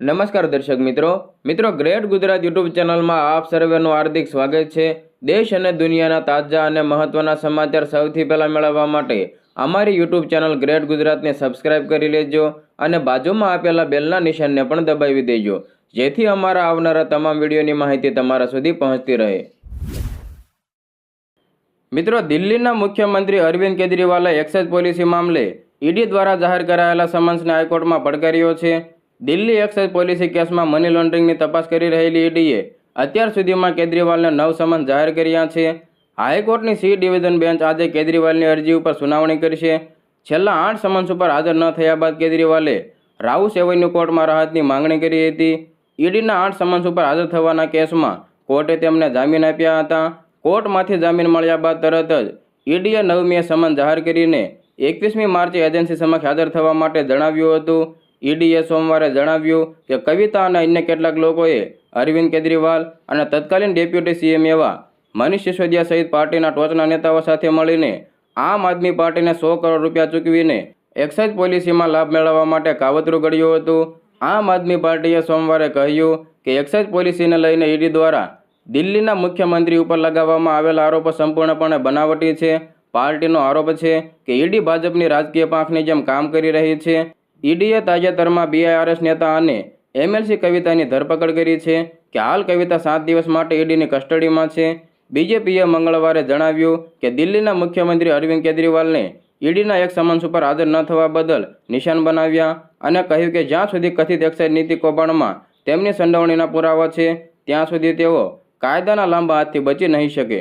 નમસ્કાર દર્શક મિત્રો. મિત્રો, ગ્રેટ ગુજરાત યુટ્યુબ ચેનલમાં આપ સર્વેનું હાર્દિક સ્વાગત છે. દેશ અને દુનિયાના તાજા અને મહત્વના સમાચાર સૌથી પહેલાં મેળવવા માટે અમારી યુટ્યુબ ચેનલ ગ્રેટ ગુજરાતને સબસ્ક્રાઇબ કરી લેજો અને બાજુમાં આપેલા બેલના નિશાનને પણ દબાવી દેજો. જેથી અમારા આવનારા તમામ વિડીયોની માહિતી તમારા સુધી પહોંચતી રહે. મિત્રો, દિલ્હીના મુખ્યમંત્રી અરવિંદ કેજરીવાલે એક્સાઇઝ પોલિસી મામલે ઈડી દ્વારા જાહેર કરાયેલા સમન્સને હાઈકોર્ટમાં પડકાર્યો છે. દિલ્હી એક્સાઇઝ પોલિસી કેસમાં મની લોન્ડરિંગની તપાસ કરી રહેલી ઈડીએ અત્યાર સુધીમાં કેજરીવાલને નવ સમન જાહેર કર્યા છે. હાઈકોર્ટની સી ડિવિઝન બેન્ચ આજે કેજરીવાલની અરજી ઉપર સુનાવણી કરશે. છેલ્લા આઠ સમન્સ ઉપર હાજર ન થયા બાદ કેજરીવાલે રાઉસ એવન્યુ કોર્ટમાં રાહતની માંગણી કરી હતી. ઈડીના આઠ સમન્સ ઉપર હાજર થવાના કેસમાં કોર્ટે તેમને જામીન આપ્યા હતા. કોર્ટમાંથી જામીન મળ્યા બાદ તરત જ ઈડીએ નવમીએ સમન જાહેર કરીને એકવીસમી માર્ચે એજન્સી સમક્ષ હાજર થવા માટે જણાવ્યું હતું. ઈડીએ સોમવારે જણાવ્યું કે કવિતા અને અન્ય કેટલાક લોકોએ અરવિંદ કેજરીવાલ અને તત્કાલીન ડેપ્યુટી સીએમ એવા મનીષ સિસોદિયા સહિત પાર્ટીના ટોચના નેતાઓ સાથે મળીને આમ આદમી પાર્ટીને સો કરોડ રૂપિયા ચૂકવીને એક્સાઇઝ પોલિસીમાં લાભ મેળવવા માટે કાવતરું ઘડ્યું હતું. આમ આદમી પાર્ટીએ સોમવારે કહ્યું કે એક્સાઇઝ પોલિસીને લઈને ઈડી દ્વારા દિલ્હીના મુખ્યમંત્રી ઉપર લગાવવામાં આવેલા આરોપો સંપૂર્ણપણે બનાવટી છે. પાર્ટીનો આરોપ છે કે ઈડી ભાજપની રાજકીય પાંખની જેમ કામ કરી રહી છે. ઈડીએ તાજેતરમાં બીઆઈઆરએસ નેતા અને એમએલસી કવિતાની ધરપકડ કરી છે કે હાલ કવિતા સાત દિવસ માટે ઈડીની કસ્ટડીમાં છે. બીજેપીએ મંગળવારે જણાવ્યું કે દિલ્હીના મુખ્યમંત્રી અરવિંદ કેજરીવાલને ઈડીના એક સમન્સ ઉપર હાજર ન થવા બદલ નિશાન બનાવ્યા અને કહ્યું કે જ્યાં સુધી કથિત એક્સાઇઝ નીતિ કૌભાંડમાં તેમની સંડોવણીના પુરાવા છે, ત્યાં સુધી તેઓ કાયદાના લાંબા હાથથી બચી નહીં શકે.